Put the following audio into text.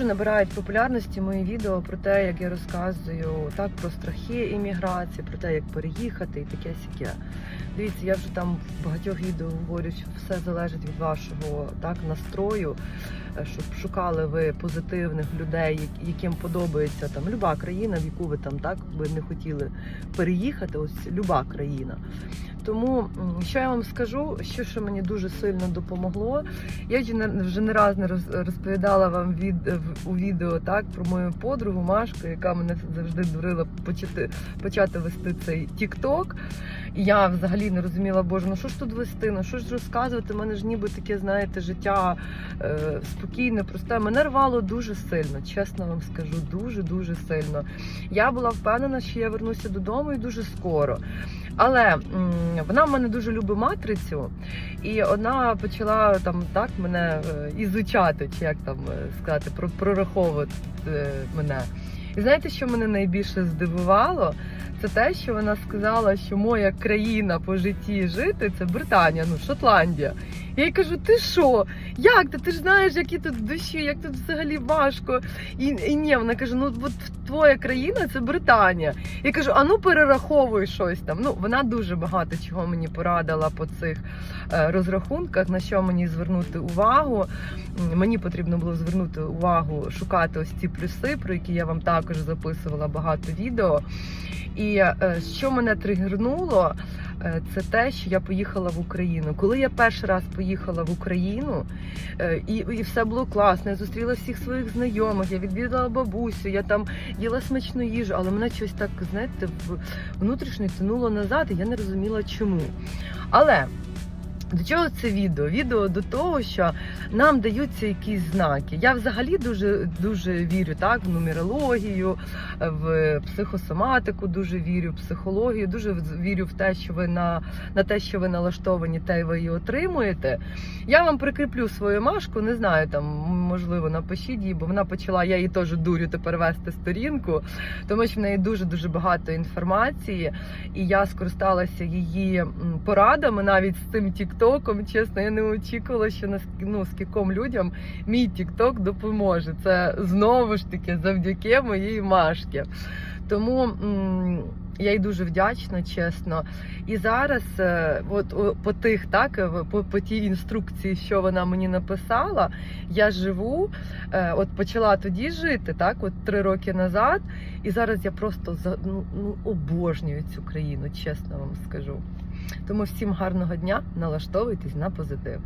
Дуже набирають популярності мої відео про те, як я розказую так про страхи імміграції, про те, як переїхати і таке сяке. Дивіться, я вже там в багатьох відео говорю, що все залежить від вашого так настрою, е, щоб шукали ви позитивних людей, яким подобається там люба країна, в яку ви там так би не хотіли переїхати. Ось люба країна. Тому що я вам скажу, що, що мені дуже сильно допомогло. Я вже не, раз не розповідала вам від у відео так про мою подругу Машку, яка мене завжди дурила почати почати вести цей Тік-Ток. І я взагалі не розуміла, боже, ну що ж тут вести, ну що ж розказувати? У мене ж ніби таке, знаєте, життя е, спокійне, просте. Мене рвало дуже сильно, чесно вам скажу, дуже дуже сильно. Я була впевнена, що я вернуся додому і дуже скоро. Але м, вона в мене дуже любить матрицю, і вона почала там так мене е, ізучати, чи як там е, сказати, про- прораховувати е, мене. І знаєте, що мене найбільше здивувало? Це те, що вона сказала, що моя країна по житті жити це Британія, ну Шотландія. Я їй кажу, ти що? Як ти? Ти ж знаєш, які тут душі, як тут взагалі важко. І, і ні, вона каже: ну от твоя країна це Британія. Я кажу, а ну перераховуй щось там. Ну вона дуже багато чого мені порадила по цих е, розрахунках, на що мені звернути увагу. Мені потрібно було звернути увагу, шукати ось ці плюси, про які я вам також записувала багато відео. І е, що мене тригернуло, це те, що я поїхала в Україну. Коли я перший раз поїхала в Україну, е, і, і все було класно. Я зустріла всіх своїх знайомих, я відвідала бабусю, я там їла смачну їжу, але мене щось так, знаєте, внутрішньо тянуло назад, і я не розуміла чому. Але. До чого це відео? Відео до того, що нам даються якісь знаки. Я взагалі дуже дуже вірю так в нумерологію, в психосоматику, дуже вірю в психологію, дуже вірю в те, що ви на, на те, що ви налаштовані, те ви її отримуєте. Я вам прикріплю свою машку, не знаю, там можливо напишіть її, бо вона почала, я її теж дурю тепер вести сторінку, тому що в неї дуже дуже багато інформації, і я скористалася її порадами навіть з цим тіктоком. Чесно, я не очікувала, що на ну, скільком людям мій тікток допоможе. Це знову ж таки завдяки моїй машки. Тому я їй дуже вдячна, чесно. І зараз, е, от по тих, так, е, по, по тій інструкції, що вона мені написала, я живу, е, от почала тоді жити, так, от три роки назад, і зараз я просто ну, ну, обожнюю цю країну, чесно вам скажу. Тому всім гарного дня, налаштовуйтесь на позитив.